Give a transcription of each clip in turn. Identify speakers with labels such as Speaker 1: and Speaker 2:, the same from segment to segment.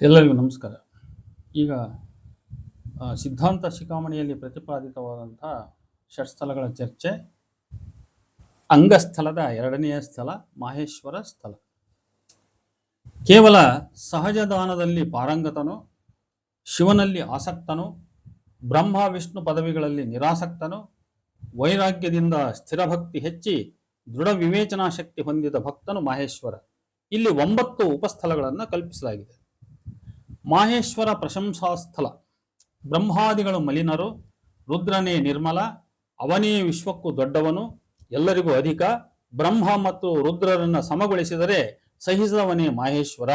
Speaker 1: ಎಲ್ಲರಿಗೂ ನಮಸ್ಕಾರ. ಈಗ ಸಿದ್ಧಾಂತ ಶಿಖಾಮಣಿಯಲ್ಲಿ ಪ್ರತಿಪಾದಿತವಾದಂಥ ಷಟ್ಸ್ಥಳಗಳ ಚರ್ಚೆ ಅಂಗಸ್ಥಲದ ಎರಡನೆಯ ಸ್ಥಳ, ಮಾಹೇಶ್ವರ ಸ್ಥಳ. ಕೇವಲ ಸಹಜ ದಾನದಲ್ಲಿ ಪಾರಂಗತನು, ಶಿವನಲ್ಲಿ ಆಸಕ್ತನು, ಬ್ರಹ್ಮ, ವಿಷ್ಣು ಪದವಿಗಳಲ್ಲಿ ನಿರಾಸಕ್ತನು, ವೈರಾಗ್ಯದಿಂದ ಸ್ಥಿರಭಕ್ತಿ ಹೆಚ್ಚಿ ದೃಢ ವಿವೇಚನಾ ಶಕ್ತಿ ಹೊಂದಿದ ಭಕ್ತನು ಮಹೇಶ್ವರ. ಇಲ್ಲಿ ಒಂಬತ್ತು ಉಪಸ್ಥಳಗಳನ್ನು ಕಲ್ಪಿಸಲಾಗಿದೆ. ಮಾಹೇಶ್ವರ ಪ್ರಶಂಸಾ ಸ್ಥಳ. ಬ್ರಹ್ಮಾದಿಗಳು ಮಲಿನರು, ರುದ್ರನೇ ನಿರ್ಮಲ, ಅವನೇ ವಿಶ್ವಕ್ಕೂ ದೊಡ್ಡವನು, ಎಲ್ಲರಿಗೂ ಅಧಿಕ. ಬ್ರಹ್ಮ ಮತ್ತು ರುದ್ರರನ್ನ ಸಮಗೊಳಿಸಿದರೆ ಸಹಿಸದವನೇ ಮಾಹೇಶ್ವರ.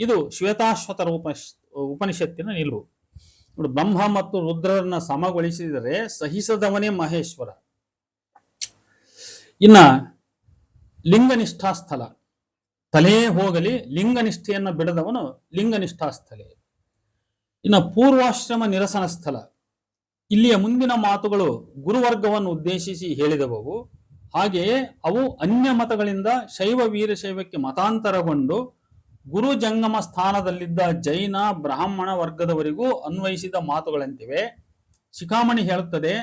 Speaker 1: ಇದು ಶ್ವೇತಾಶ್ವತರ ಉಪ ಉಪನಿಷತ್ತಿನ ನಿಲುವು. ನೋಡಿ, ಬ್ರಹ್ಮ ಮತ್ತು ರುದ್ರರನ್ನ ಸಮಗೊಳಿಸಿದರೆ ಸಹಿಸದವನೇ ಮಹೇಶ್ವರ. ಇನ್ನ ಲಿಂಗನಿಷ್ಠಾ ಸ್ಥಳ. ತಲೆ ಹೋಗಲಿ, ಲಿಂಗನಿಷ್ಠೆಯನ್ನು ಬಿಡದವನು ಲಿಂಗನಿಷ್ಠಾ ಸ್ಥಳೆ. ಇನ್ನು ಪೂರ್ವಾಶ್ರಮ ನಿರಸನ ಸ್ಥಳ. ಇಲ್ಲಿಯ ಮುಂದಿನ ಮಾತುಗಳು ಗುರುವರ್ಗವನ್ನು ಉದ್ದೇಶಿಸಿ ಹೇಳಿದವು ಹಾಗೆಯೇ ಅವು ಅನ್ಯ ಮತಗಳಿಂದ ಶೈವ ವೀರಶೈವಕ್ಕೆ ಮತಾಂತರಗೊಂಡು ಗುರು ಜಂಗಮ ಸ್ಥಾನದಲ್ಲಿದ್ದ ಜೈನ, ಬ್ರಾಹ್ಮಣ ವರ್ಗದವರಿಗೂ ಅನ್ವಯಿಸಿದ ಮಾತುಗಳಂತಿವೆ. ಶಿಖಾಮಣಿ ಹೇಳುತ್ತದೆ,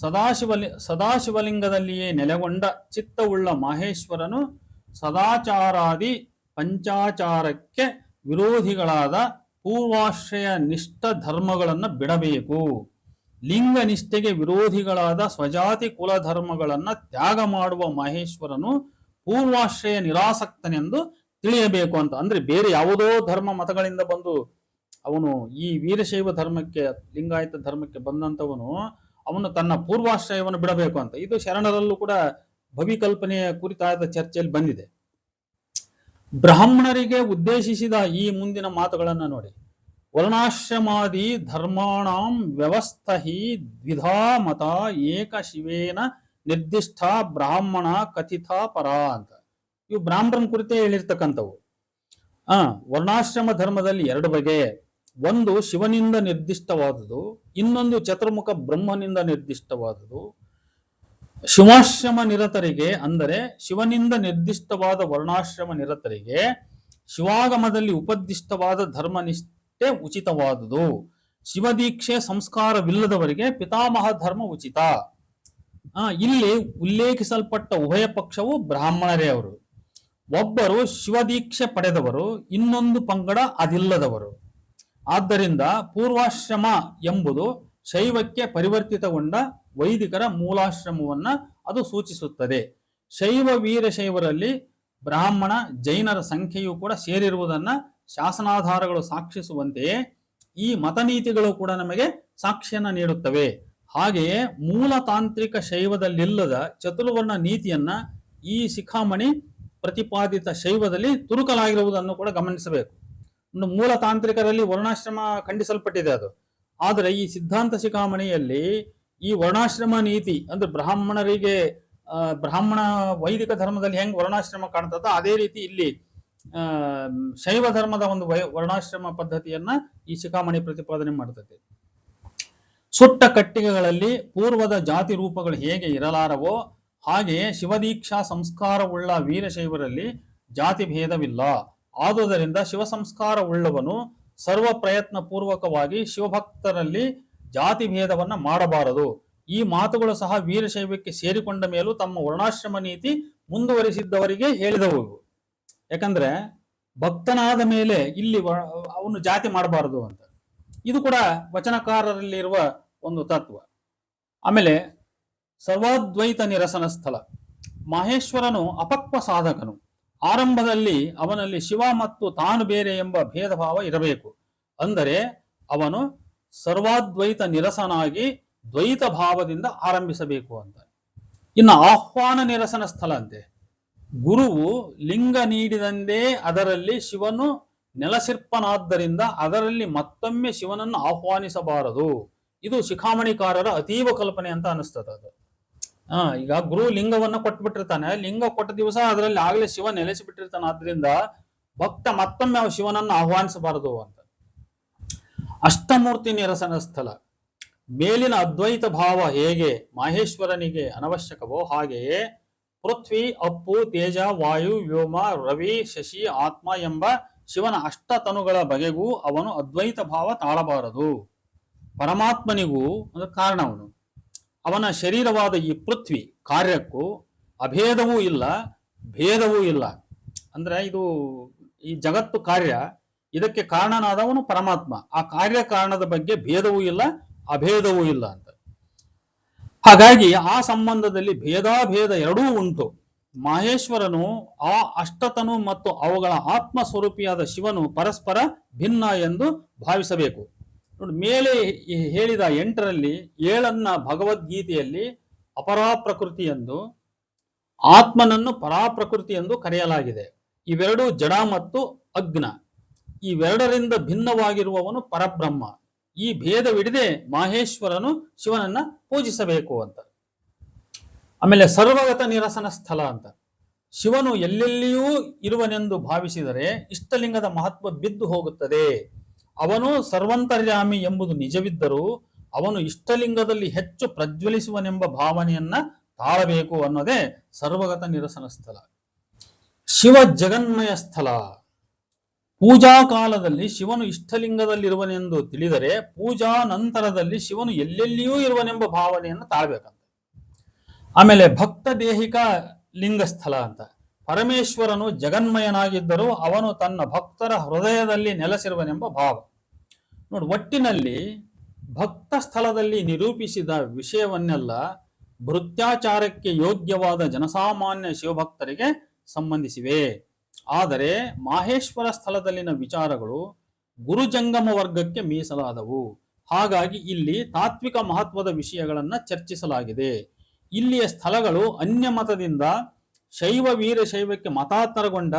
Speaker 1: ಸದಾಶಿವಲಿ, ಸದಾಶಿವಲಿಂಗದಲ್ಲಿಯೇ ನೆಲೆಗೊಂಡ ಚಿತ್ತವುಳ್ಳ ಮಹೇಶ್ವರನು ಸದಾಚಾರಾದಿ ಪಂಚಾಚಾರಕ್ಕೆ ವಿರೋಧಿಗಳಾದ ಪೂರ್ವಾಶ್ರಯ ನಿಷ್ಠ ಧರ್ಮಗಳನ್ನು ಬಿಡಬೇಕು. ಲಿಂಗ ನಿಷ್ಠೆಗೆ ವಿರೋಧಿಗಳಾದ ಸ್ವಜಾತಿ ಕುಲ ಧರ್ಮಗಳನ್ನ ತ್ಯಾಗ ಮಾಡುವ ಮಹೇಶ್ವರನು ಪೂರ್ವಾಶ್ರಯ ನಿರಾಸಕ್ತನೆಂದು ತಿಳಿಯಬೇಕು ಅಂತ. ಅಂದ್ರೆ ಬೇರೆ ಯಾವುದೋ ಧರ್ಮ ಮತಗಳಿಂದ ಬಂದು ಅವನು ಈ ವೀರಶೈವ ಧರ್ಮಕ್ಕೆ, ಲಿಂಗಾಯತ ಧರ್ಮಕ್ಕೆ ಬಂದಂತವನು ಅವನು ತನ್ನ ಪೂರ್ವಾಶ್ರಯವನ್ನು ಬಿಡಬೇಕು ಅಂತ. ಇದು ಶರಣರಲ್ಲೂ ಕೂಡ ಭವಿಕಲ್ಪನೆಯ ಕುರಿತಾದ ಚರ್ಚೆಯಲ್ಲಿ ಬಂದಿದೆ. ಬ್ರಾಹ್ಮಣರಿಗೆ ಉದ್ದೇಶಿಸಿದ ಈ ಮುಂದಿನ ಮಾತುಗಳನ್ನು ನೋಡಿ. ವರ್ಣಾಶ್ರಮಾದಿ ಧರ್ಮಾಣಂ ವ್ಯವಸ್ಥಹಿ ದ್ವಿಧಾ ಮತ ಏಕ ಶಿವೇನ ನಿರ್ದಿಷ್ಟ ಬ್ರಾಹ್ಮಣ ಕಥಿತ ಪರ ಅಂತ. ಇವು ಬ್ರಾಹ್ಮಣನ ಕುರಿತೇ ಹೇಳಿರ್ತಕ್ಕಂಥವು. ಆ, ವರ್ಣಾಶ್ರಮ ಧರ್ಮದಲ್ಲಿ ಎರಡು ಬಗೆ. ಒಂದು ಶಿವನಿಂದ ನಿರ್ದಿಷ್ಟವಾದುದು, ಇನ್ನೊಂದು ಚತುರ್ಮುಖ ಬ್ರಹ್ಮನಿಂದ ನಿರ್ದಿಷ್ಟವಾದುದು ಶಿವಾಶ್ರಮ ನಿರತರಿಗೆ ಅಂದರೆ ಶಿವನಿಂದ ನಿರ್ದಿಷ್ಟವಾದ ವರ್ಣಾಶ್ರಮ ನಿರತರಿಗೆ ಶಿವಾಗಮದಲ್ಲಿ ಉಪದಿಷ್ಟವಾದ ಧರ್ಮನಿಷ್ಠೆ ಉಚಿತವಾದುದು. ಶಿವದೀಕ್ಷೆ ಸಂಸ್ಕಾರವಿಲ್ಲದವರಿಗೆ ಪಿತಾಮಹ ಧರ್ಮ ಉಚಿತ. ಆ, ಇಲ್ಲಿ ಉಲ್ಲೇಖಿಸಲ್ಪಟ್ಟ ಉಭಯ ಪಕ್ಷವು ಬ್ರಾಹ್ಮಣರೇ ಅವರು. ಒಬ್ಬರು ಶಿವದೀಕ್ಷೆ ಪಡೆದವರು, ಇನ್ನೊಂದು ಪಂಗಡ ಅದಿಲ್ಲದವರು. ಆದ್ದರಿಂದ ಪೂರ್ವಾಶ್ರಮ ಎಂಬುದು ಶೈವಕ್ಕೆ ಪರಿವರ್ತಿತಗೊಂಡ ವೈದಿಕರ ಮೂಲಾಶ್ರಮವನ್ನ ಅದು ಸೂಚಿಸುತ್ತದೆ. ಶೈವ ವೀರಶೈವರಲ್ಲಿ ಬ್ರಾಹ್ಮಣ, ಜೈನರ ಸಂಖ್ಯೆಯೂ ಕೂಡ ಸೇರಿರುವುದನ್ನ ಶಾಸನಾಧಾರಗಳು ಸಾಕ್ಷಿಸುವಂತೆಯೇ ಈ ಮತನೀತಿಗಳು ಕೂಡ ನಮಗೆ ಸಾಕ್ಷ್ಯನ ನೀಡುತ್ತವೆ. ಹಾಗೆಯೇ ಮೂಲ ತಾಂತ್ರಿಕ ಶೈವದಲ್ಲಿಲ್ಲದ ಚತುರ್ವರ್ಣ ನೀತಿಯನ್ನ ಈ ಶಿಖಾಮಣಿ ಪ್ರತಿಪಾದಿತ ಶೈವದಲ್ಲಿ ತುರುಕಲಾಗಿರುವುದನ್ನು ಕೂಡ ಗಮನಿಸಬೇಕು. ಇನ್ನು ಮೂಲ ತಾಂತ್ರಿಕರಲ್ಲಿ ವರ್ಣಾಶ್ರಮ ಖಂಡಿಸಲ್ಪಟ್ಟಿದೆ ಅದು. ಆದರೆ ಈ ಸಿದ್ಧಾಂತ ಶಿಖಾಮಣಿಯಲ್ಲಿ ಈ ವರ್ಣಾಶ್ರಮ ನೀತಿ ಅಂದ್ರೆ ಬ್ರಾಹ್ಮಣರಿಗೆ ಬ್ರಾಹ್ಮಣ ವೈದಿಕ ಧರ್ಮದಲ್ಲಿ ಹೆಂಗ್ ವರ್ಣಾಶ್ರಮ ಕಾಣ್ತದ ಅದೇ ರೀತಿ ಇಲ್ಲಿ ಶೈವ ಧರ್ಮದ ಒಂದು ವರ್ಣಾಶ್ರಮ ಪದ್ಧತಿಯನ್ನ ಈ ಶಿಖಾಮಣಿ ಪ್ರತಿಪಾದನೆ ಮಾಡ್ತದೆ. ಸುಟ್ಟ ಕಟ್ಟಿಗೆಗಳಲ್ಲಿ ಪೂರ್ವದ ಜಾತಿ ರೂಪಗಳು ಹೇಗೆ ಇರಲಾರವೋ ಹಾಗೆಯೇ ಶಿವದೀಕ್ಷಾ ಸಂಸ್ಕಾರವುಳ್ಳ ವೀರಶೈವರಲ್ಲಿ ಜಾತಿ ಭೇದವಿಲ್ಲ. ಆದುದರಿಂದ ಶಿವ ಸಂಸ್ಕಾರವುಳ್ಳವನು ಸರ್ವ ಪ್ರಯತ್ನ ಪೂರ್ವಕವಾಗಿ ಶಿವಭಕ್ತರಲ್ಲಿ ಜಾತಿ ಭೇದವನ್ನ ಮಾಡಬಾರದು. ಈ ಮಾತುಗಳು ಸಹ ವೀರಶೈವಕ್ಕೆ ಸೇರಿಕೊಂಡ ಮೇಲೂ ತಮ್ಮ ವರ್ಣಾಶ್ರಮ ನೀತಿ ಮುಂದುವರಿಸಿದ್ದವರಿಗೆ ಹೇಳಿದವು. ಯಾಕಂದ್ರೆ ಭಕ್ತನಾದ ಮೇಲೆ ಇಲ್ಲಿ ಅವನು ಜಾತಿ ಮಾಡಬಾರದು ಅಂತ. ಇದು ಕೂಡ ವಚನಕಾರರಲ್ಲಿರುವ ಒಂದು ತತ್ವ. ಆಮೇಲೆ ಸರ್ವಾದ್ವೈತ ನಿರಸನ ಸ್ಥಳ. ಮಹೇಶ್ವರನು ಅಪಕ್ವ ಸಾಧಕನು. ಆರಂಭದಲ್ಲಿ ಅವನಲ್ಲಿ ಶಿವ ಮತ್ತು ತಾನು ಬೇರೆ ಎಂಬ ಭೇದ ಭಾವ ಇರಬೇಕು. ಅಂದರೆ ಅವನು ಸರ್ವಾದ್ವೈತ ನಿರಸನಾಗಿ ದ್ವೈತ ಭಾವದಿಂದ ಆರಂಭಿಸಬೇಕು ಅಂತ. ಇನ್ನು ಆಹ್ವಾನ ನಿರಸನ ಸ್ಥಳ ಅಂತೆ. ಗುರುವು ಲಿಂಗ ನೀಡಿದಂದೇ ಅದರಲ್ಲಿ ಶಿವನು ನೆಲಸಿರ್ಪನಾದ್ದರಿಂದ ಅದರಲ್ಲಿ ಮತ್ತೊಮ್ಮೆ ಶಿವನನ್ನು ಆಹ್ವಾನಿಸಬಾರದು. ಇದು ಶಿಖಾಮಣಿಕಾರರ ಅತೀವ ಕಲ್ಪನೆ ಅಂತ ಅನಿಸ್ತದ ಅದು. ಆ ಈಗ ಗುರು ಲಿಂಗವನ್ನ ಕೊಟ್ಬಿಟ್ಟಿರ್ತಾನೆ. ಲಿಂಗ ಕೊಟ್ಟ ದಿವಸ ಅದರಲ್ಲಿ ಆಗಲೇ ಶಿವ ನೆಲೆಸಿ ಬಿಟ್ಟಿರ್ತಾನೆ ಆದ್ರಿಂದ ಭಕ್ತ ಮತ್ತೊಮ್ಮೆ ಶಿವನನ್ನು ಆಹ್ವಾನಿಸಬಾರದು ಅಂತ. ಅಷ್ಟಮೂರ್ತಿ ನಿರಸನ ಸ್ಥಳ. ಮೇಲಿನ ಅದ್ವೈತ ಭಾವ ಹೇಗೆ? ಮಾಹೇಶ್ವರನಿಗೆ ಅನವಶ್ಯಕವೋ ಹಾಗೆಯೇ ಪೃಥ್ವಿ, ಅಪ್ಪು, ತೇಜ, ವಾಯು, ವ್ಯೋಮ, ರವಿ, ಶಶಿ, ಆತ್ಮ ಎಂಬ ಶಿವನ ಅಷ್ಟತನುಗಳ ಬಗೆಗೂ ಅವನು ಅದ್ವೈತ ಭಾವ ತಾಳಬಾರದು. ಪರಮಾತ್ಮನಿಗೂ ಒಂದು ಕಾರಣವನು ಅವನ ಶರೀರವಾದ ಈ ಪೃಥ್ವಿ ಕಾರ್ಯಕ್ಕೂ ಅಭೇದವೂ ಇಲ್ಲ, ಭೇದವೂ ಇಲ್ಲ. ಅಂದ್ರೆ ಇದು ಈ ಜಗತ್ತು ಕಾರ್ಯ ಇದಕ್ಕೆ ಕಾರಣನಾದವನು ಪರಮಾತ್ಮ. ಆ ಕಾರ್ಯ ಕಾರಣದ ಬಗ್ಗೆ ಭೇದವೂ ಇಲ್ಲ, ಅಭೇದವೂ ಇಲ್ಲ ಅಂತ. ಹಾಗಾಗಿ ಆ ಸಂಬಂಧದಲ್ಲಿ ಭೇದಾಭೇದ ಎರಡೂ ಉಂಟು. ಮಹೇಶ್ವರನು ಆ ಅಷ್ಟತನು ಮತ್ತು ಅವುಗಳ ಆತ್ಮ ಸ್ವರೂಪಿಯಾದ ಶಿವನು ಪರಸ್ಪರ ಭಿನ್ನ ಎಂದು ಭಾವಿಸಬೇಕು. ನೋಡಿ, ಮೇಲೆ ಹೇಳಿದ ಎಂಟರಲ್ಲಿ ಏಳನ್ನ ಭಗವದ್ಗೀತೆಯಲ್ಲಿ ಅಪರಾಪ್ರಕೃತಿ ಎಂದು, ಆತ್ಮನನ್ನು ಪರಾಪ್ರಕೃತಿ ಎಂದು ಕರೆಯಲಾಗಿದೆ. ಇವೆರಡೂ ಜಡ ಮತ್ತು ಅಗ್ನ. ಇವೆರಡರಿಂದ ಭಿನ್ನವಾಗಿರುವವನು ಪರಬ್ರಹ್ಮ. ಈ ಭೇದವಿಡದೆ ಮಾಹೇಶ್ವರನು ಶಿವನನ್ನ ಪೂಜಿಸಬೇಕು ಅಂತ. ಆಮೇಲೆ ಸರ್ವಗತ ನಿರಸನ ಸ್ಥಳ ಅಂತ. ಶಿವನು ಎಲ್ಲೆಲ್ಲಿಯೂ ಇರುವನೆಂದು ಭಾವಿಸಿದರೆ ಇಷ್ಟಲಿಂಗದ ಮಹತ್ವ ಬಿದ್ದು ಹೋಗುತ್ತದೆ. ಅವನು ಸರ್ವಂತರ್ಯಾಮಿ ಎಂಬುದು ನಿಜವಿದ್ದರೂ ಅವನು ಇಷ್ಟಲಿಂಗದಲ್ಲಿ ಹೆಚ್ಚು ಪ್ರಜ್ವಲಿಸುವನೆಂಬ ಭಾವನೆಯನ್ನ ತಾಳಬೇಕು ಅನ್ನೋದೇ ಸರ್ವಗತ ನಿರಸನ ಸ್ಥಳ. ಶಿವ ಜಗನ್ಮಯ ಸ್ಥಳ. ಪೂಜಾ ಕಾಲದಲ್ಲಿ ಶಿವನು ಇಷ್ಟಲಿಂಗದಲ್ಲಿರುವನೆಂದು ತಿಳಿದರೆ ಪೂಜಾ ನಂತರದಲ್ಲಿ ಶಿವನು ಎಲ್ಲೆಲ್ಲಿಯೂ ಇರುವನೆಂಬ ಭಾವನೆಯನ್ನು ತಾಳ್ಬೇಕಂತ. ಆಮೇಲೆ ಭಕ್ತ ದೇಹಿಕ ಲಿಂಗಸ್ಥಳ ಅಂತ. ಪರಮೇಶ್ವರನು ಜಗನ್ಮಯನಾಗಿದ್ದರೂ ಅವನು ತನ್ನ ಭಕ್ತರ ಹೃದಯದಲ್ಲಿ ನೆಲೆಸಿರುವನೆಂಬ ಭಾವ. ನೋಡಿ, ಒಟ್ಟಿನಲ್ಲಿ ಭಕ್ತ ಸ್ಥಳದಲ್ಲಿ ನಿರೂಪಿಸಿದ ವಿಷಯವನ್ನೆಲ್ಲ ಭೃತ್ಯಾಚಾರಕ್ಕೆ ಯೋಗ್ಯವಾದ ಜನಸಾಮಾನ್ಯ ಶಿವಭಕ್ತರಿಗೆ ಸಂಬಂಧಿಸಿವೆ. ಆದರೆ ಮಾಹೇಶ್ವರ ಸ್ಥಳದಲ್ಲಿನ ವಿಚಾರಗಳು ಗುರುಜಂಗಮ ವರ್ಗಕ್ಕೆ ಮೀಸಲಾದವು. ಹಾಗಾಗಿ ಇಲ್ಲಿ ತಾತ್ವಿಕ ಮಹತ್ವದ ವಿಷಯಗಳನ್ನು ಚರ್ಚಿಸಲಾಗಿದೆ. ಇಲ್ಲಿಯ ಸ್ಥಳಗಳು ಅನ್ಯ ಮತದಿಂದ ಶೈವ ವೀರಶೈವಕ್ಕೆ ಮತಾಂತರಗೊಂಡ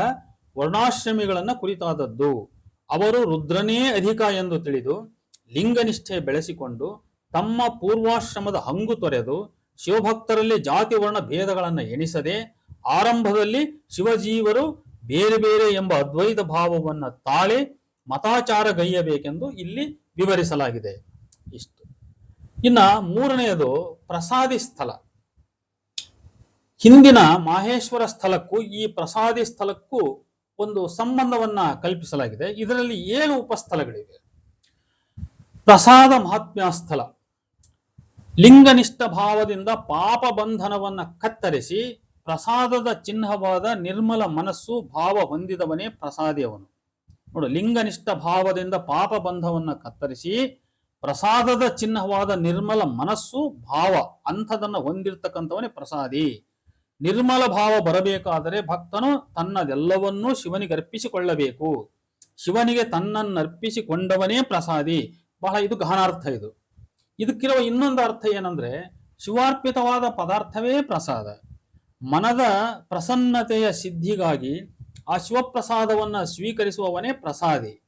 Speaker 1: ವರ್ಣಾಶ್ರಮಿಗಳನ್ನು ಕುರಿತಾದದ್ದು. ಅವರು ರುದ್ರನೇ ಅಧಿಕ ಎಂದು ತಿಳಿದು ಲಿಂಗನಿಷ್ಠೆ ಬೆಳೆಸಿಕೊಂಡು ತಮ್ಮ ಪೂರ್ವಾಶ್ರಮದ ಹಂಗು ತೊರೆದು ಶಿವಭಕ್ತರಲ್ಲಿ ಜಾತಿ ವರ್ಣ ಭೇದಗಳನ್ನು ಎಣಿಸದೆ ಆರಂಭದಲ್ಲಿ ಶಿವಜೀವರು ಬೇರೆ ಬೇರೆ ಎಂಬ ಅದ್ವೈತ ಭಾವವನ್ನು ತಾಳಿ ಮತಾಚಾರಗೈಯಬೇಕೆಂದು ಇಲ್ಲಿ ವಿವರಿಸಲಾಗಿದೆ. ಇಷ್ಟು. ಇನ್ನ ಮೂರನೆಯದು ಪ್ರಸಾದಿ ಸ್ಥಳ. ಹಿಂದಿನ ಮಾಹೇಶ್ವರ ಸ್ಥಳಕ್ಕೂ ಈ ಪ್ರಸಾದಿ ಸ್ಥಳಕ್ಕೂ ಒಂದು ಸಂಬಂಧವನ್ನ ಕಲ್ಪಿಸಲಾಗಿದೆ. ಇದರಲ್ಲಿ ಏಳು ಉಪಸ್ಥಳಗಳಿವೆ. ಪ್ರಸಾದ ಮಹಾತ್ಮ್ಯ ಸ್ಥಳ. ಲಿಂಗನಿಷ್ಠ ಭಾವದಿಂದ ಪಾಪ ಬಂಧನವನ್ನ ಕತ್ತರಿಸಿ ಪ್ರಸಾದದ ಚಿಹ್ನವಾದ ನಿರ್ಮಲ ಮನಸ್ಸು ಭಾವ ಹೊಂದಿದವನೇ ಪ್ರಸಾದಿ ಅವನು ನೋಡು, ಲಿಂಗನಿಷ್ಠ ಭಾವದಿಂದ ಪಾಪ ಬಂಧವನ್ನು ಕತ್ತರಿಸಿ ಪ್ರಸಾದದ ಚಿಹ್ನವಾದ ನಿರ್ಮಲ ಮನಸ್ಸು ಭಾವ ಅಂಥದನ್ನು ಹೊಂದಿರ್ತಕ್ಕಂಥವನೇ ಪ್ರಸಾದಿ. ನಿರ್ಮಲ ಭಾವ ಬರಬೇಕಾದರೆ ಭಕ್ತನು ತನ್ನದೆಲ್ಲವನ್ನೂ ಶಿವನಿಗೆ ಅರ್ಪಿಸಿಕೊಳ್ಳಬೇಕು. ಶಿವನಿಗೆ ತನ್ನನ್ನು ಅರ್ಪಿಸಿಕೊಂಡವನೇ ಪ್ರಸಾದಿ. ಬಹಳ ಇದು ಗಹನಾರ್ಥ ಇದು. ಇದಕ್ಕಿರುವ ಇನ್ನೊಂದು ಅರ್ಥ ಏನಂದ್ರೆ ಶಿವಾರ್ಪಿತವಾದ ಪದಾರ್ಥವೇ ಪ್ರಸಾದ. ಮನದ ಪ್ರಸನ್ನತೆಯ ಸಿದ್ಧಿಗಾಗಿ ಆ ಸ್ವೀಕರಿಸುವವನೇ ಪ್ರಸಾದಿ.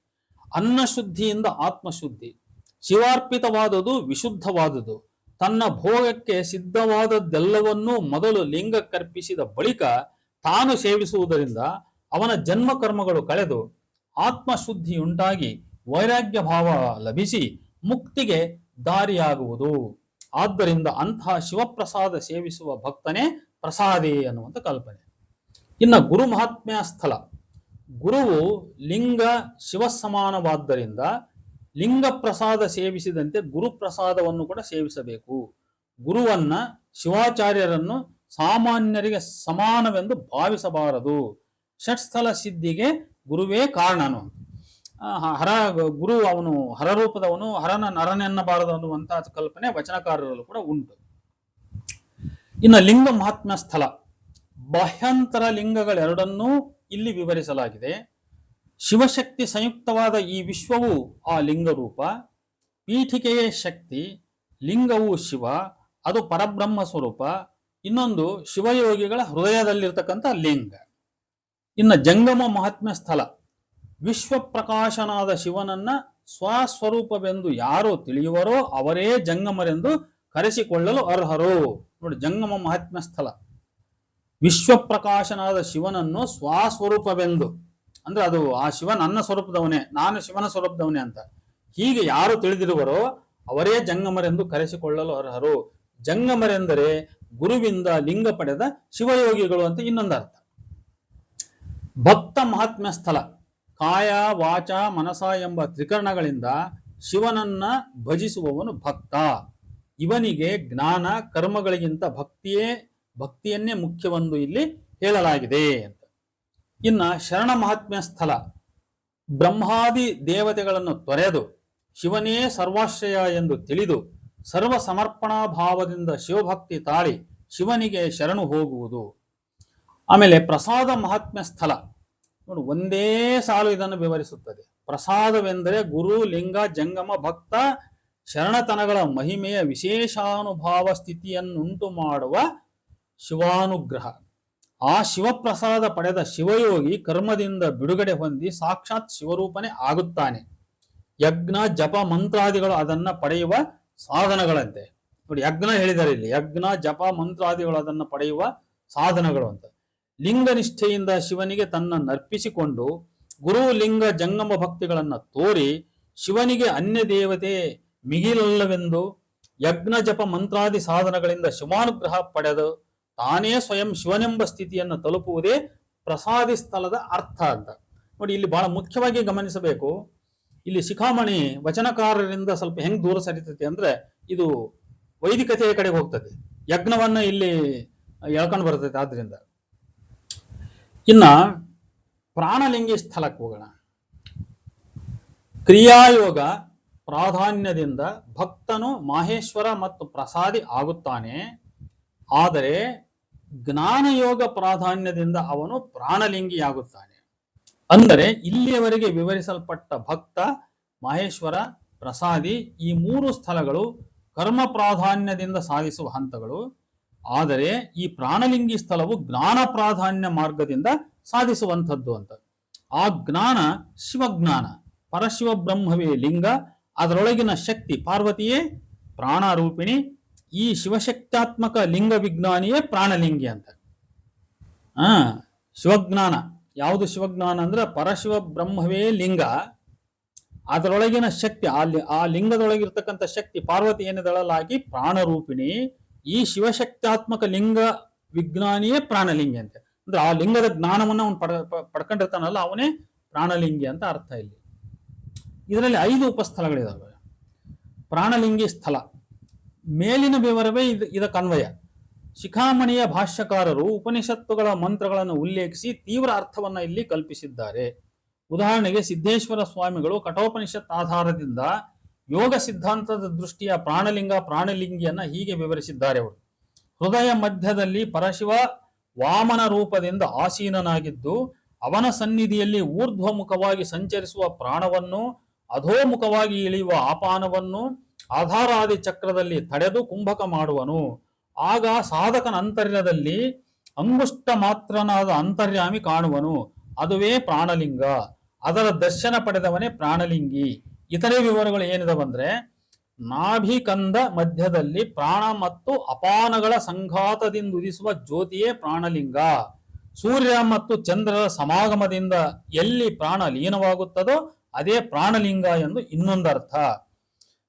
Speaker 1: ಅನ್ನ ಶುದ್ಧಿಯಿಂದ ಆತ್ಮಶುದ್ಧಿ. ಶಿವಾರ್ಪಿತವಾದುದು ವಿಶುದ್ಧವಾದುದು. ತನ್ನ ಭೋಗಕ್ಕೆ ಸಿದ್ಧವಾದದ್ದೆಲ್ಲವನ್ನೂ ಮೊದಲು ಲಿಂಗಕ್ಕರ್ಪಿಸಿದ ಬಳಿಕ ತಾನು ಸೇವಿಸುವುದರಿಂದ ಅವನ ಜನ್ಮ ಕರ್ಮಗಳು ಕಳೆದು ಆತ್ಮಶುದ್ಧಿಯುಂಟಾಗಿ ವೈರಾಗ್ಯ ಭಾವ ಲಭಿಸಿ ಮುಕ್ತಿಗೆ ದಾರಿಯಾಗುವುದು. ಆದ್ದರಿಂದ ಅಂತಹ ಶಿವಪ್ರಸಾದ ಸೇವಿಸುವ ಭಕ್ತನೇ ಪ್ರಸಾದಿ ಅನ್ನುವಂಥ ಕಲ್ಪನೆ. ಇನ್ನು ಗುರು ಮಹಾತ್ಮ್ಯ ಸ್ಥಳ. ಗುರುವು ಲಿಂಗ ಶಿವ ಸಮಾನವಾದ್ದರಿಂದ ಲಿಂಗ ಪ್ರಸಾದ ಸೇವಿಸಿದಂತೆ ಗುರು ಪ್ರಸಾದವನ್ನು ಕೂಡ ಸೇವಿಸಬೇಕು. ಗುರುವನ್ನ ಶಿವಾಚಾರ್ಯರನ್ನು ಸಾಮಾನ್ಯರಿಗೆ ಸಮಾನವೆಂದು ಭಾವಿಸಬಾರದು. ಷಟ್ಸ್ಥಲ ಸಿದ್ಧಿಗೆ ಗುರುವೇ ಕಾರಣನು ಹರ, ಗುರು ಅವನು ಹರರೂಪದವನು, ಹರನ ನರನೆನ್ನಬಾರದು ಅನ್ನುವಂತಹ ಕಲ್ಪನೆ ವಚನಕಾರರಲ್ಲೂ ಕೂಡ ಉಂಟು. ಇನ್ನು ಲಿಂಗ ಮಹಾತ್ಮ್ಯ ಸ್ಥಳ. ಬಾಹ್ಯಾಂತರ ಲಿಂಗಗಳೆರಡನ್ನೂ ಇಲ್ಲಿ ವಿವರಿಸಲಾಗಿದೆ. ಶಿವಶಕ್ತಿ ಸಂಯುಕ್ತವಾದ ಈ ವಿಶ್ವವು ಆ ಲಿಂಗರೂಪ ಪೀಠಿಕೆಯೇ ಶಕ್ತಿ, ಲಿಂಗವು ಶಿವ, ಅದು ಪರಬ್ರಹ್ಮ ಸ್ವರೂಪ. ಇನ್ನೊಂದು ಶಿವಯೋಗಿಗಳ ಹೃದಯದಲ್ಲಿರ್ತಕ್ಕಂಥ ಲಿಂಗ. ಇನ್ನು ಜಂಗಮ ಮಹಾತ್ಮ್ಯ ಸ್ಥಳ. ವಿಶ್ವ ಪ್ರಕಾಶನಾದ ಶಿವನನ್ನ ಸ್ವಸ್ವರೂಪವೆಂದು ಯಾರು ತಿಳಿಯುವರೋ ಅವರೇ ಜಂಗಮರೆಂದು ಕರೆಸಿಕೊಳ್ಳಲು ಅರ್ಹರು. ನೋಡಿ, ಜಂಗಮ ಮಹಾತ್ಮ್ಯ ಸ್ಥಳ. ವಿಶ್ವಪ್ರಕಾಶನಾದ ಶಿವನನ್ನು ಸ್ವಸ್ವರೂಪವೆಂದು. ಅಂದ್ರೆ ಅದು ಆ ಶಿವ ನನ್ನ ಸ್ವರೂಪದವನೇ, ನಾನು ಶಿವನ ಸ್ವರೂಪದವನೇ ಅಂತ. ಹೀಗೆ ಯಾರು ತಿಳಿದಿರುವರೋ ಅವರೇ ಜಂಗಮರೆಂದು ಕರೆಸಿಕೊಳ್ಳಲು ಅರ್ಹರು. ಜಂಗಮರೆಂದರೆ ಗುರುವಿಂದ ಲಿಂಗ ಪಡೆದ ಶಿವಯೋಗಿಗಳು ಅಂತ ಇನ್ನೊಂದು ಅರ್ಥ ಭಕ್ತ ಮಹಾತ್ಮ್ಯ ಸ್ಥಳ. ಕಾಯ, ವಾಚ, ಮನಸ ಎಂಬ ತ್ರಿಕರಣಗಳಿಂದ ಶಿವನನ್ನ ಭಜಿಸುವವನು ಭಕ್ತ. ಇವನಿಗೆ ಜ್ಞಾನ, ಕರ್ಮಗಳಿಗಿಂತ ಭಕ್ತಿಯೇ, ಭಕ್ತಿಯನ್ನೇ ಮುಖ್ಯವೆಂದು ಇಲ್ಲಿ ಹೇಳಲಾಗಿದೆ ಅಂತ. ಇನ್ನ ಶರಣ ಮಹಾತ್ಮ್ಯ ಸ್ಥಳ. ಬ್ರಹ್ಮಾದಿ ದೇವತೆಗಳನ್ನು ತೊರೆದು ಶಿವನೇ ಸರ್ವಾಶ್ರಯ ಎಂದು ತಿಳಿದು ಸರ್ವ ಸಮರ್ಪಣಾ ಭಾವದಿಂದ ಶಿವಭಕ್ತಿ ತಾಳಿ ಶಿವನಿಗೆ ಶರಣು ಹೋಗುವುದು. ಆಮೇಲೆ ಪ್ರಸಾದ ಮಹಾತ್ಮ್ಯ ಸ್ಥಳ. ನೋಡು, ಒಂದೇ ಸಾಲು ಇದನ್ನು ವಿವರಿಸುತ್ತದೆ. ಪ್ರಸಾದವೆಂದರೆ ಗುರು, ಲಿಂಗ, ಜಂಗಮ, ಭಕ್ತ ಶರಣತನಗಳ ಮಹಿಮೆಯ ವಿಶೇಷಾನುಭಾವ ಸ್ಥಿತಿಯನ್ನುಂಟು ಮಾಡುವ ಶಿವಾನುಗ್ರಹ. ಆ ಶಿವಪ್ರಸಾದ ಪಡೆದ ಶಿವಯೋಗಿ ಕರ್ಮದಿಂದ ಬಿಡುಗಡೆ ಹೊಂದಿ ಸಾಕ್ಷಾತ್ ಶಿವರೂಪನೆ ಆಗುತ್ತಾನೆ. ಯಜ್ಞ, ಜಪ, ಮಂತ್ರಾದಿಗಳು ಅದನ್ನ ಪಡೆಯುವ ಸಾಧನಗಳಂತೆ. ನೋಡಿ, ಯಜ್ಞ ಹೇಳಿದ್ದಾರೆ ಇಲ್ಲಿ. ಯಜ್ಞ, ಜಪ, ಮಂತ್ರಾದಿಗಳು ಅದನ್ನ ಪಡೆಯುವ ಸಾಧನಗಳು ಅಂತ. ಲಿಂಗ ನಿಷ್ಠೆಯಿಂದ ಶಿವನಿಗೆ ತನ್ನ ನರ್ಪಿಸಿಕೊಂಡು ಗುರು ಲಿಂಗ ಜಂಗಮ ಭಕ್ತಿಗಳನ್ನ ತೋರಿ ಶಿವನಿಗೆ ಅನ್ಯ ದೇವತೆ ಮಿಗಿಲಲ್ಲವೆಂದು ಯಜ್ಞ ಜಪ ಮಂತ್ರಾದಿ ಸಾಧನಗಳಿಂದ ಶಿವಾನುಗ್ರಹ ಪಡೆದು ತಾನೇ ಸ್ವಯಂ ಶಿವನೆಂಬ ಸ್ಥಿತಿಯನ್ನು ತಲುಪುವುದೇ ಪ್ರಸಾದಿ ಸ್ಥಳದ ಅರ್ಥ ಅಂತ. ನೋಡಿ, ಇಲ್ಲಿ ಬಹಳ ಮುಖ್ಯವಾಗಿ ಗಮನಿಸಬೇಕು. ಇಲ್ಲಿ ಶಿಖಾಮಣಿ ವಚನಕಾರರಿಂದ ಸ್ವಲ್ಪ ಹೆಂಗ್ ದೂರ ಸರಿತೈತಿ ಅಂದ್ರೆ ಇದು ವೈದಿಕತೆಯ ಕಡೆ ಹೋಗ್ತದೆ. ಯಜ್ಞವನ್ನ ಇಲ್ಲಿ ಎಳ್ಕೊಂಡು ಬರ್ತೈತೆ ಆದ್ರಿಂದ. ಇನ್ನ ಪ್ರಾಣಲಿಂಗಿ ಸ್ಥಳಕ್ಕೆ ಹೋಗೋಣ. ಕ್ರಿಯಾಯೋಗ ಪ್ರಾಧಾನ್ಯದಿಂದ ಭಕ್ತನು ಮಾಹೇಶ್ವರ ಮತ್ತು ಪ್ರಸಾದಿ ಆಗುತ್ತಾನೆ. ಆದರೆ ಜ್ಞಾನಯೋಗ ಪ್ರಾಧಾನ್ಯದಿಂದ ಅವನು ಪ್ರಾಣಲಿಂಗಿಯಾಗುತ್ತಾನೆ. ಅಂದರೆ ಇಲ್ಲಿಯವರೆಗೆ ವಿವರಿಸಲ್ಪಟ್ಟ ಭಕ್ತ, ಮಹೇಶ್ವರ, ಪ್ರಸಾದಿ ಈ ಮೂರು ಸ್ಥಳಗಳು ಕರ್ಮ ಪ್ರಾಧಾನ್ಯದಿಂದ ಸಾಧಿಸುವ ಹಂತಗಳು. ಆದರೆ ಈ ಪ್ರಾಣಲಿಂಗಿ ಸ್ಥಳವು ಜ್ಞಾನ ಪ್ರಾಧಾನ್ಯ ಮಾರ್ಗದಿಂದ ಸಾಧಿಸುವಂಥದ್ದು ಅಂತ. ಆ ಜ್ಞಾನ ಶಿವಜ್ಞಾನ, ಪರಶಿವ ಬ್ರಹ್ಮವೇ ಲಿಂಗ ಅದರೊಳಗಿನ ಶಕ್ತಿ ಪಾರ್ವತಿಯೇ, ಪ್ರಾಣಾರೂಪಿಣಿ, ಈ ಶಿವಶಕ್ತಾತ್ಮಕ ಲಿಂಗ ವಿಜ್ಞಾನಿಯೇ ಪ್ರಾಣಲಿಂಗಿ ಅಂತ. ಆ ಶಿವಜ್ಞಾನ. ಯಾವುದು ಶಿವಜ್ಞಾನ ಅಂದ್ರೆ ಪರಶಿವ ಬ್ರಹ್ಮವೇ ಲಿಂಗ. ಅದರೊಳಗಿನ ಶಕ್ತಿ, ಆ ಆ ಲಿಂಗದೊಳಗಿರ್ತಕ್ಕಂಥ ಶಕ್ತಿ ಪಾರ್ವತಿ ಏನಿದಳಲಾಗಿ ಪ್ರಾಣರೂಪಿಣಿ, ಈ ಶಿವಶಕ್ತಾತ್ಮಕ ಲಿಂಗ ವಿಜ್ಞಾನಿಯೇ ಪ್ರಾಣಲಿಂಗಿ ಅಂತ. ಅಂದ್ರೆ ಆ ಲಿಂಗದ ಜ್ಞಾನವನ್ನ ಅವನು ಪಡ್ಕೊಂಡಿರ್ತಾನಲ್ಲ, ಅವನೇ ಪ್ರಾಣಲಿಂಗಿ ಅಂತ ಅರ್ಥ ಇಲ್ಲಿ. ಇದರಲ್ಲಿ ಐದು ಉಪಸ್ಥಳಗಳಿದಾವೆ. ಪ್ರಾಣಲಿಂಗಿ ಸ್ಥಳ. ಮೇಲಿನ ವಿವರವೇ ಇದು ಇದಕ್ಕನ್ವಯ ಶಿಖಾಮಣಿಯ ಭಾಷ್ಯಕಾರರು ಉಪನಿಷತ್ತುಗಳ ಮಂತ್ರಗಳನ್ನು ಉಲ್ಲೇಖಿಸಿ ತೀವ್ರ ಅರ್ಥವನ್ನ ಇಲ್ಲಿ ಕಲ್ಪಿಸಿದ್ದಾರೆ. ಉದಾಹರಣೆಗೆ ಸಿದ್ದೇಶ್ವರ ಸ್ವಾಮಿಗಳು ಕಠೋಪನಿಷತ್ ಆಧಾರದಿಂದ ಯೋಗ ಸಿದ್ಧಾಂತದ ದೃಷ್ಟಿಯ ಪ್ರಾಣಲಿಂಗ, ಪ್ರಾಣಲಿಂಗಿಯನ್ನ ಹೀಗೆ ವಿವರಿಸಿದ್ದಾರೆ ಅವರು. ಹೃದಯ ಮಧ್ಯದಲ್ಲಿ ಪರಶಿವ ವಾಮನ ರೂಪದಿಂದ ಆಸೀನನಾಗಿದ್ದು, ಅವನ ಸನ್ನಿಧಿಯಲ್ಲಿ ಊರ್ಧ್ವಮುಖವಾಗಿ ಸಂಚರಿಸುವ ಪ್ರಾಣವನ್ನು ಅಧೋಮುಖವಾಗಿ ಇಳಿಯುವ ಆಪಾನವನ್ನು ಆಧಾರಾದಿ ಚಕ್ರದಲ್ಲಿ ತಡೆದು ಕುಂಭಕ ಮಾಡುವನು. ಆಗ ಸಾಧಕನ ಅಂತರ್ಯದಲ್ಲಿ ಅಂಗುಷ್ಟ ಮಾತ್ರನಾದ ಅಂತರ್ಯಾಮಿ ಕಾಣುವನು. ಅದುವೇ ಪ್ರಾಣಲಿಂಗ. ಅದರ ದರ್ಶನ ಪಡೆದವನೇ ಪ್ರಾಣಲಿಂಗಿ. ಇತರೆ ವಿವರಗಳು ಏನಿದಾವಂದ್ರೆ ನಾಭಿಕಂದ ಮಧ್ಯದಲ್ಲಿ ಪ್ರಾಣ ಮತ್ತು ಅಪಾನಗಳ ಸಂಘಾತದಿಂದ ಉದಿಸುವ ಜ್ಯೋತಿಯೇ ಪ್ರಾಣಲಿಂಗ. ಸೂರ್ಯ ಮತ್ತು ಚಂದ್ರರ ಸಮಾಗಮದಿಂದ ಎಲ್ಲಿ ಪ್ರಾಣ ಲೀನವಾಗುತ್ತದೋ ಅದೇ ಪ್ರಾಣಲಿಂಗ ಎಂದು ಇನ್ನೊಂದರ್ಥ.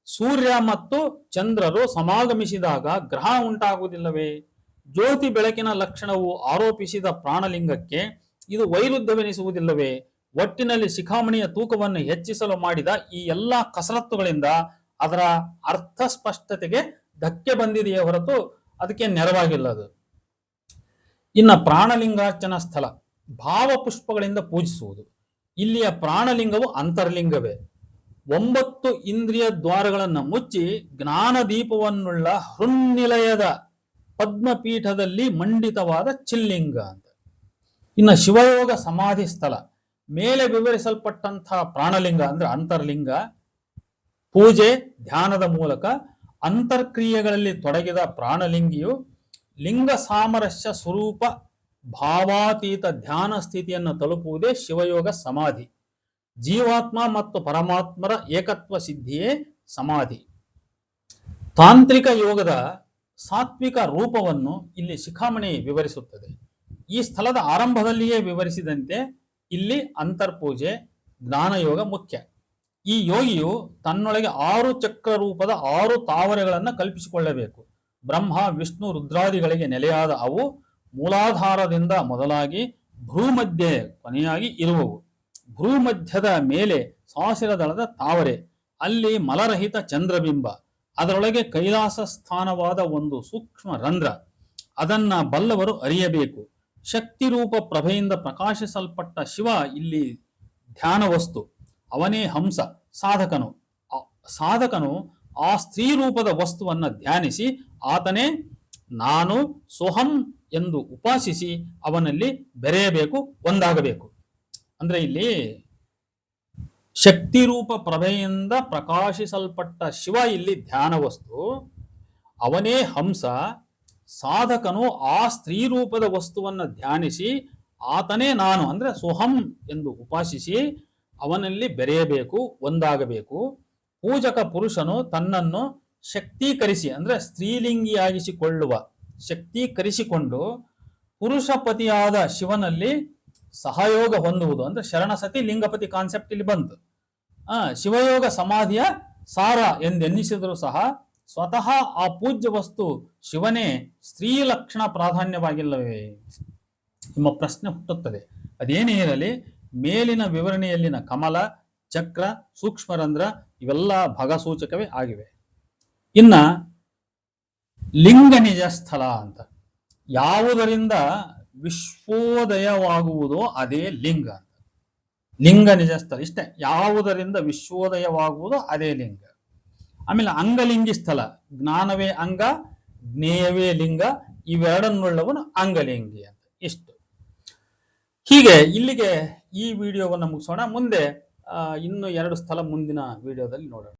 Speaker 1: ಸೂರ್ಯ ಮತ್ತು ಚಂದ್ರರು ಸಮಾಗಮಿಸಿದಾಗ ಗ್ರಹ ಉಂಟಾಗುವುದಿಲ್ಲವೇ? ಜ್ಯೋತಿ ಬೆಳಕಿನ ಲಕ್ಷಣವು ಆರೋಪಿಸಿದ ಪ್ರಾಣಲಿಂಗಕ್ಕೆ ಇದು ವೈರುದ್ಧವೆನಿಸುವುದಿಲ್ಲವೇ ಒಟ್ಟಿನಲ್ಲಿ ಶಿಖಾಮಣಿಯ ತೂಕವನ್ನು ಹೆಚ್ಚಿಸಲು ಮಾಡಿದ ಈ ಎಲ್ಲಾ ಕಸರತ್ತುಗಳಿಂದ ಅದರ ಅರ್ಥ ಸ್ಪಷ್ಟತೆಗೆ ಧಕ್ಕೆ ಬಂದಿದೆಯೇ ಹೊರತು ಅದಕ್ಕೆ ನೆರವಾಗಿಲ್ಲ ಅದು. ಇನ್ನ ಪ್ರಾಣಲಿಂಗಾರ್ಚನ ಸ್ಥಳ, ಭಾವಪುಷ್ಪಗಳಿಂದ ಪೂಜಿಸುವುದು. ಇಲ್ಲಿಯ ಪ್ರಾಣಲಿಂಗವು ಅಂತರ್ಲಿಂಗವೇ. ಒಂಬತ್ತು ಇಂದ್ರಿಯ ದ್ವಾರಗಳನ್ನು ಮುಚ್ಚಿ ಜ್ಞಾನದೀಪವನ್ನುಳ್ಳ ಹೃನ್ನಿಲಯದ ಪದ್ಮಪೀಠದಲ್ಲಿ ಮಂಡಿತವಾದ ಚಿಲ್ಲಿಂಗ ಅಂತ. ಇನ್ನು ಶಿವಯೋಗ ಸಮಾಧಿ ಸ್ಥಳ. ಮೇಲೆ ವಿವರಿಸಲ್ಪಟ್ಟಂತಹ ಪ್ರಾಣಲಿಂಗ ಅಂದ್ರೆ ಅಂತರ್ಲಿಂಗ, ಪೂಜೆ, ಧ್ಯಾನದ ಮೂಲಕ ಅಂತರ್ಕ್ರಿಯೆಗಳಲ್ಲಿ ತೊಡಗಿದ ಪ್ರಾಣಲಿಂಗಿಯು ಲಿಂಗ ಸಾಮರಸ್ಯ ಸ್ವರೂಪ ಭಾವಾತೀತ ಧ್ಯಾನ ಸ್ಥಿತಿಯನ್ನು ತಲುಪುವುದೇ ಶಿವಯೋಗ ಸಮಾಧಿ. ಜೀವಾತ್ಮ ಮತ್ತು ಪರಮಾತ್ಮರ ಏಕತ್ವ ಸಿದ್ಧಿಯೇ ಸಮಾಧಿ. ತಾಂತ್ರಿಕ ಯೋಗದ ಸಾತ್ವಿಕ ರೂಪವನ್ನು ಇಲ್ಲಿ ಶಿಖಾಮಣಿ ವಿವರಿಸುತ್ತದೆ. ಈ ಸ್ಥಳದ ಆರಂಭದಲ್ಲಿಯೇ ವಿವರಿಸಿದಂತೆ ಇಲ್ಲಿ ಅಂತರ್ಪೂಜೆ, ಜ್ಞಾನಯೋಗ ಮುಖ್ಯ. ಈ ಯೋಗಿಯು ತನ್ನೊಳಗೆ ಆರು ಚಕ್ರ ರೂಪದ ಆರು ತಾವರೆಗಳನ್ನು ಕಲ್ಪಿಸಿಕೊಳ್ಳಬೇಕು. ಬ್ರಹ್ಮ, ವಿಷ್ಣು, ರುದ್ರಾದಿಗಳಿಗೆ ನೆಲೆಯಾದ ಅವು ಮೂಲಾಧಾರದಿಂದ ಮೊದಲಾಗಿ ಭೂಮಧ್ಯೆ ಕೊನೆಯಾಗಿ ಇರುವವು. ಭೂಮಧ್ಯದ ಮೇಲೆ ದಳದ ತಾವರೆ, ಅಲ್ಲಿ ಮಲರಹಿತ ಚಂದ್ರಬಿಂಬ, ಅದರೊಳಗೆ ಕೈಲಾಸ ಸ್ಥಾನವಾದ ಒಂದು ಸೂಕ್ಷ್ಮ ರಂಧ್ರ, ಅದನ್ನ ಬಲ್ಲವರು ಅರಿಯಬೇಕು. ಶಕ್ತಿ ರೂಪ ಪ್ರಭೆಯಿಂದ ಪ್ರಕಾಶಿಸಲ್ಪಟ್ಟ ಶಿವ ಇಲ್ಲಿ ಧ್ಯಾನ ವಸ್ತು ಅವನೇ ಹಂಸ, ಸಾಧಕನು. ಸಾಧಕನು ಆ ಸ್ತ್ರೀ ರೂಪದ ವಸ್ತುವನ್ನ ಧ್ಯಾನಿಸಿ ಆತನೇ ನಾನು ಸೋಹಂ ಎಂದು ಉಪಾಸಿಸಿ ಅವನಲ್ಲಿ ಬೆರೆಯಬೇಕು, ಒಂದಾಗಬೇಕು. ಅಂದ್ರೆ ಇಲ್ಲಿ ಶಕ್ತಿ ರೂಪ ಪ್ರಭೆಯಿಂದ ಪ್ರಕಾಶಿಸಲ್ಪಟ್ಟ ಶಿವ ಇಲ್ಲಿ ಧ್ಯಾನ ವಸ್ತು. ಅವನೇ ಹಂಸ, ಸಾಧಕನು ಆ ಸ್ತ್ರೀ ರೂಪದ ವಸ್ತುವನ್ನ ಧ್ಯಾನಿಸಿ ಆತನೇ ನಾನು, ಅಂದ್ರೆ ಸೋಹಂ ಎಂದು ಉಪಾಸಿಸಿ ಅವನಲ್ಲಿ ಬೆರೆಯಬೇಕು, ಒಂದಾಗಬೇಕು. ಪೂಜಕ ಪುರುಷನು ತನ್ನನ್ನು ಶಕ್ತೀಕರಿಸಿ, ಅಂದ್ರೆ ಸ್ತ್ರೀಲಿಂಗಿಯಾಗಿಸಿಕೊಳ್ಳುವ ಶಕ್ತೀಕರಿಸಿಕೊಂಡು ಪುರುಷಪತಿಯಾದ ಶಿವನಲ್ಲಿ ಸಹಯೋಗ ಹೊಂದುವುದು. ಅಂದ್ರೆ ಶರಣಸತಿ ಲಿಂಗಪತಿ ಕಾನ್ಸೆಪ್ಟ್ ಇಲ್ಲಿ ಬಂತು. ಆ, ಶಿವಯೋಗ ಸಮಾಧಿಯ ಸಾರ ಎಂದೆನ್ನಿಸಿದರೂ ಸಹ ಸ್ವತಃ ಆ ಪೂಜ್ಯ ವಸ್ತು ಶಿವನೇ ಸ್ತ್ರೀ ಲಕ್ಷಣ ಪ್ರಾಧಾನ್ಯವಾಗಿಲ್ಲವೇ? ನಿಮ್ಮ ಪ್ರಶ್ನೆ ಹುಟ್ಟುತ್ತದೆ. ಅದೇನೇ ಇರಲಿ, ಮೇಲಿನ ವಿವರಣೆಯಲ್ಲಿನ ಕಮಲ, ಚಕ್ರ, ಸೂಕ್ಷ್ಮರಂಧ್ರ ಇವೆಲ್ಲ ಭಾಗಸೂಚಕವೇ ಆಗಿವೆ. ಇನ್ನ ಲಿಂಗ ನಿಜ ಸ್ಥಳ ಅಂತ. ಯಾವುದರಿಂದ ವಿಶ್ವೋದಯವಾಗುವುದೋ ಅದೇ ಲಿಂಗ ಅಂತ. ಲಿಂಗ ನಿಜ ಸ್ಥಳ ಇಷ್ಟೇ. ಯಾವುದರಿಂದ ವಿಶ್ವೋದಯವಾಗುವುದೋ ಅದೇ ಲಿಂಗ. ಆಮೇಲೆ ಅಂಗಲಿಂಗಿ ಸ್ಥಳ. ಜ್ಞಾನವೇ ಅಂಗ, ಜ್ಞೇಯವೇ ಲಿಂಗ, ಇವೆರಡನ್ನುಳ್ಳವನು ಅಂಗಲಿಂಗಿ ಅಂತ. ಇಷ್ಟು. ಹೀಗೆ ಇಲ್ಲಿಗೆ ಈ ವಿಡಿಯೋವನ್ನು ಮುಗಿಸೋಣ. ಮುಂದೆ ಇನ್ನು ಎರಡು ಸ್ಥಳ ಮುಂದಿನ ವಿಡಿಯೋದಲ್ಲಿ ನೋಡೋಣ.